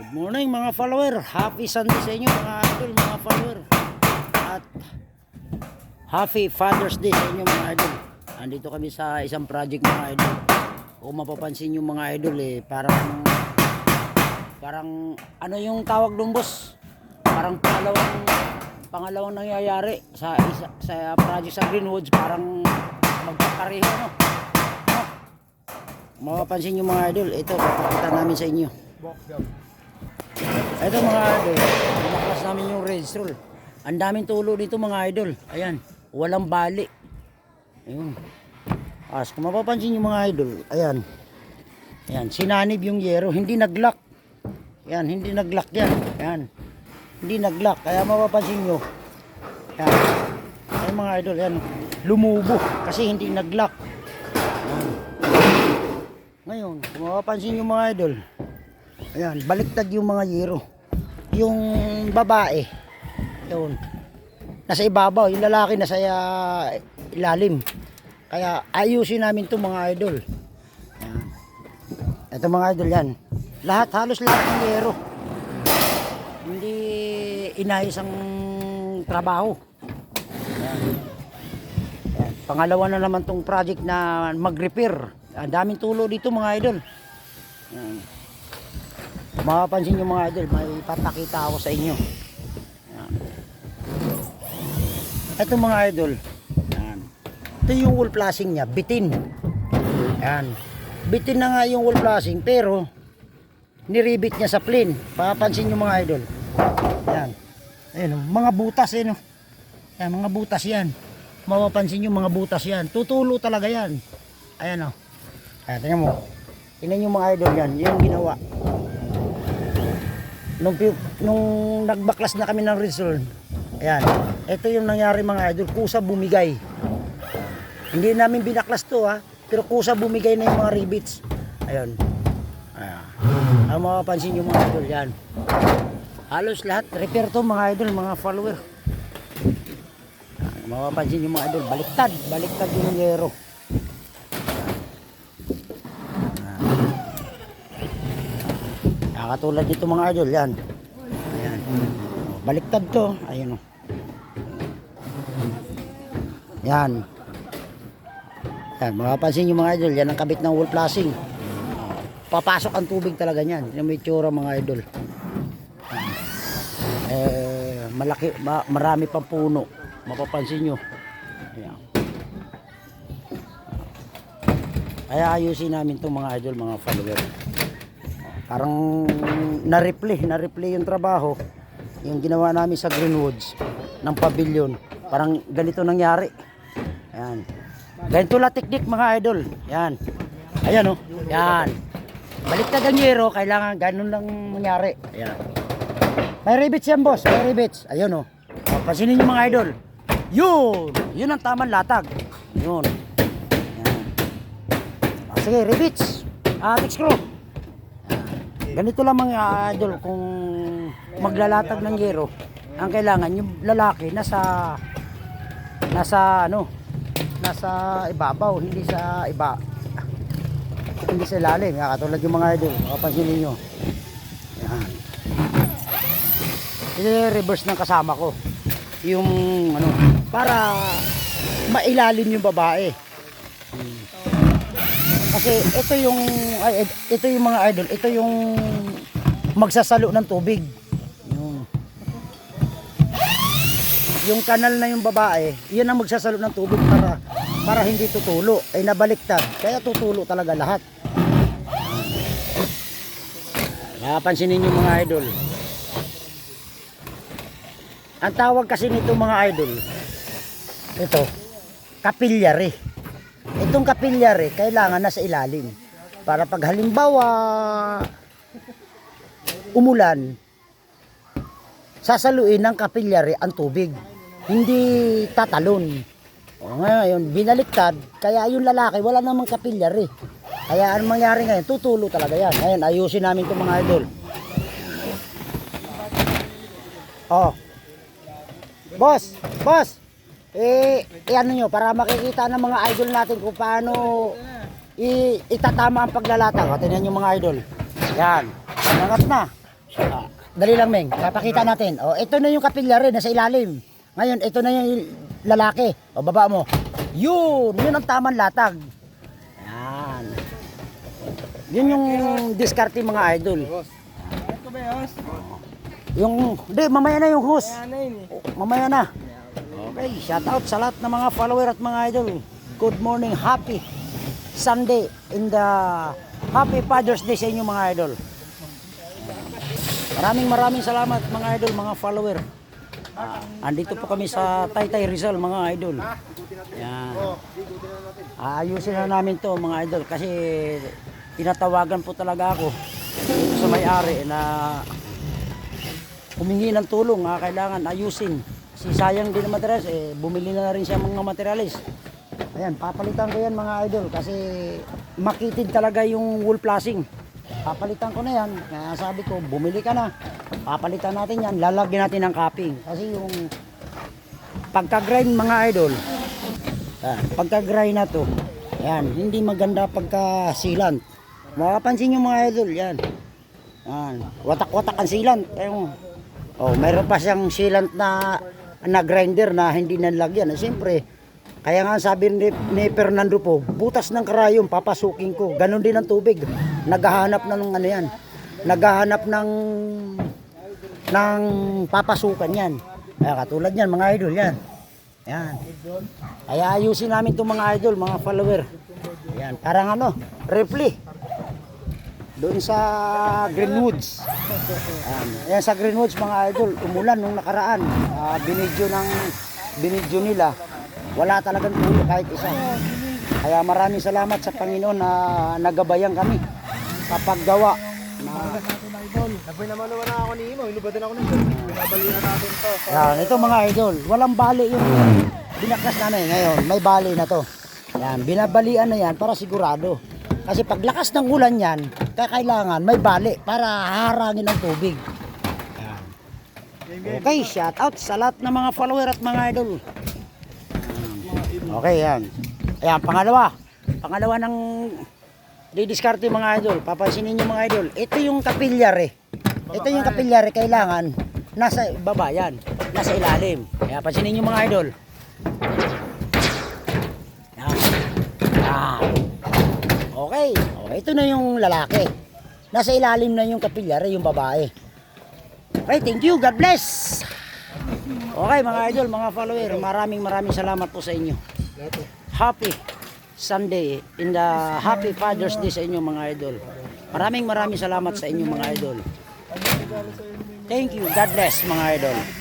Good morning mga follower. Happy Sunday sa inyo mga idol, mga follower. At happy Father's Day sa inyo mga idol. Andito kami sa isang project mga idol. Kung mapapansin yung mga idol eh, parang parang ano yung tawag doon boss? Parang pangalawang pangalawang nangyayari sa isa, sa project sa Greenwoods parang magkakareho no. no? Mapapansin yung mga idol, ito papakita namin sa inyo. Ito mga idol, nilakas namin yung red stroll. Ang daming tulo dito mga idol. Ayan, walang bali. Ayun. As kung mapapansin yung mga idol, ayan. Ayan, sinanib yung yero, hindi naglock. Ayan, hindi naglock yan. Ayan. Hindi naglock, kaya mapapansin nyo. Ayan. Ayan mga idol, ayan. Lumubo kasi hindi naglock. Ngayon, kung mapapansin yung mga idol, ayan, baliktad yung mga yero. Yung babae, yun, nasa ibabaw, yung lalaki nasa uh, ilalim. Kaya ayusin namin to mga idol. Ayan. Ito mga idol yan. Lahat, halos lahat ng yero. Hindi inayos ang trabaho. Ayan. Ayan. Pangalawa na naman tong project na mag-repair. Ang daming tulo dito mga idol. Ayan. Mapapansin nyo mga idol, may papakita ako sa inyo. Ayan. Ito mga idol. Ayan. Ito yung wall flashing niya, bitin. Ayan. Bitin na nga yung wall flashing pero niribit niya sa plane. Papansin nyo mga idol. Ayan, oh, mga butas eh no. Ayan, mga butas yan. Mapapansin nyo mga butas yan. Tutulo talaga yan. Ayan o. Ayan, tingnan mo. Tingnan yung mga idol yan. Yan yung ginawa. Nung, nung nagbaklas na kami ng result, ayan, ito yung nangyari mga idol, kusa bumigay. Hindi namin binaklas to ha, pero kusa bumigay na yung mga rivets. Ayun. Ayan. Ang mapapansin yung mga idol, yan. Halos lahat, repair to mga idol, mga follower. Ayan, mapapansin yung mga idol, baliktad, baliktad yung yero. Nakatulad nito mga idol, yan. Ayan. Baliktad to. Ayun o. Yan. Yan, mapapansin nyo mga idol, yan ang kabit ng wall flashing. Papasok ang tubig talaga niyan. Yung may tsura mga idol. Eh, malaki, ma- marami pang puno. Mapapansin nyo. Ayan. Kaya ayusin namin itong mga idol, mga follower parang na-replay, na-replay yung trabaho yung ginawa namin sa Greenwoods ng pavilion parang ganito nangyari. Yan ganito la teknik mga idol. Yan ayan o yan baliktad ang yero kailangan ganun lang mangyari. Ayan. May rivets yan boss. May rivets ayun o oh. pansinin nyo mga idol. Yun! Yun ang tamang latag. Yun. Yan. Ah, sige rivets ah screw Ganito lang mga idol kung maglalatag ng yero, ang kailangan yung lalaki nasa nasa ano, nasa ibabaw, hindi sa iba hindi sa ilalim. Yan, katulad yung mga idol, makapansin niyo. Yan. I-reverse ng kasama ko. Yung ano, para mailalim yung babae. Kasi ito yung ay, ito yung mga idol, ito yung magsasalo ng tubig. Yung, yung kanal na yung babae, yun ang magsasalo ng tubig para para hindi tutulo. Ay nabaliktad. Kaya tutulo talaga lahat. Napansin ninyo mga idol. Ang tawag kasi nito mga idol, ito, kapilyari. Itong kapilyari, kailangan nasa ilalim. Para pag halimbawa umulan, sasaluin ng kapilyari ang tubig. Hindi tatalon. O ngayon, binaliktad, kaya yung lalaki, wala namang kapilyari. Kaya ang mangyari ngayon, tutulo talaga yan. Ngayon, ayusin namin itong mga idol. Oh. Boss, boss, eh, eh ano nyo, para makikita ng mga idol natin kung paano i itatama ang paglalatag. O, tingnan nyo mga idol. Yan, nangat na. Ah, dali lang, Meng. Papakita natin. Oh, ito na yung kapilya rin, nasa ilalim. Ngayon, ito na yung lalaki. O, baba mo. Yun! Yun ang tamang latag. Yan. Yun yung diskarte mga idol. Ito ba yos? Yung, hindi, mamaya na yung eh? Mamaya na. Okay, shout out sa lahat ng mga follower at mga idol. Good morning, happy Sunday in the Happy Father's Day sa inyo mga idol. Maraming maraming salamat mga idol, mga follower. Ah, andito po kami sa Taytay Rizal mga idol. Yan. Aayusin na namin to mga idol kasi tinatawagan po talaga ako sa may-ari na humingi ng tulong, ah, kailangan ayusin. Si sayang din materials, eh, bumili na, na rin siya mga materialis. Ayan, papalitan ko yan mga idol kasi makitid talaga yung wool flashing. Papalitan ko na yan. Kaya sabi ko, bumili ka na. Papalitan natin yan, lalagyan natin ng capping. Kasi yung pagka-grind mga idol, ah, pagka-grind na to, yan, hindi maganda pagka-sealant. Makapansin yung mga idol, yan. Yan, watak-watak ang sealant. Ayun. Oh, mayroon pa siyang sealant na na grinder na hindi nalagyan. Siyempre, kaya nga sabi ni, ni Fernando po, butas ng karayom, papasukin ko. Ganon din ang tubig. Naghahanap na ng ano yan. Naghahanap ng ng papasukan yan. Kaya katulad yan, mga idol, yan. Yan. Kaya ayusin namin itong mga idol, mga follower. Yan, parang ano, repli. Doon sa Greenwoods. Ayan. Ayan sa Greenwoods mga idol, umulan nung nakaraan. Ah, binidyo ng binidyo nila. Wala talagang tulo kahit isa. Kaya maraming salamat sa Panginoon na nagabayan kami sa paggawa. Na, Sabi naman naman ako ni Imo, inubadan ako nito. Binabalihan natin to. yan, ito mga idol, walang bali yung binakas namin ngayon. May bali na to. Yan, binabalian na yan para sigurado. Kasi paglakas ng ulan yan, kakailangan may bali para harangin ang tubig. Yan. Okay, shout out sa lahat ng mga follower at mga idol. Okay, yan. Ayan, pangalawa. Pangalawa ng didiskarte mga idol. Papansinin nyo mga idol. Ito yung kapilyar eh. Ito yung kapilyar eh, kailangan nasa baba yan. Nasa ilalim. Kaya pansinin nyo mga idol. Yan. Yan. Okay. okay. Ito na yung lalaki. Nasa ilalim na yung kapilyar eh, yung babae. Okay, thank you. God bless. Okay mga idol, mga follower, maraming maraming salamat po sa inyo. Happy Sunday in the Happy Father's Day sa inyo mga idol. Maraming maraming salamat sa inyo mga idol. Thank you. God bless mga idol.